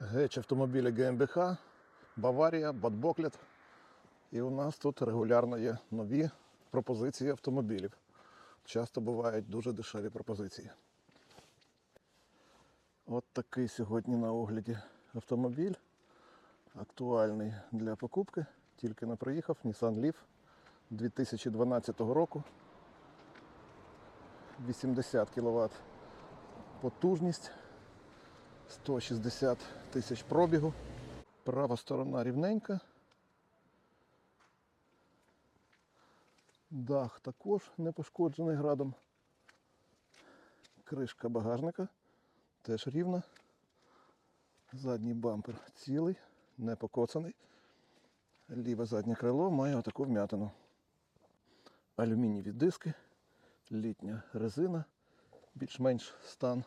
Геч автомобіля ГМБХ, Баварія, Бадбоклет. І у нас тут регулярно є нові пропозиції автомобілів. Часто бувають дуже дешеві пропозиції. От такий сьогодні на огляді автомобіль. Актуальний для покупки. Тільки не приїхав Nissan Leaf 2012 року. 80 кВт потужність. 160 тисяч пробігу. Права сторона рівненька. Дах також не пошкоджений градом. Кришка багажника теж рівна. Задній бампер цілий, не покоцаний. Ліве заднє крило має отаку вм'ятину. Алюмінієві диски, літня резина, більш-менш стан.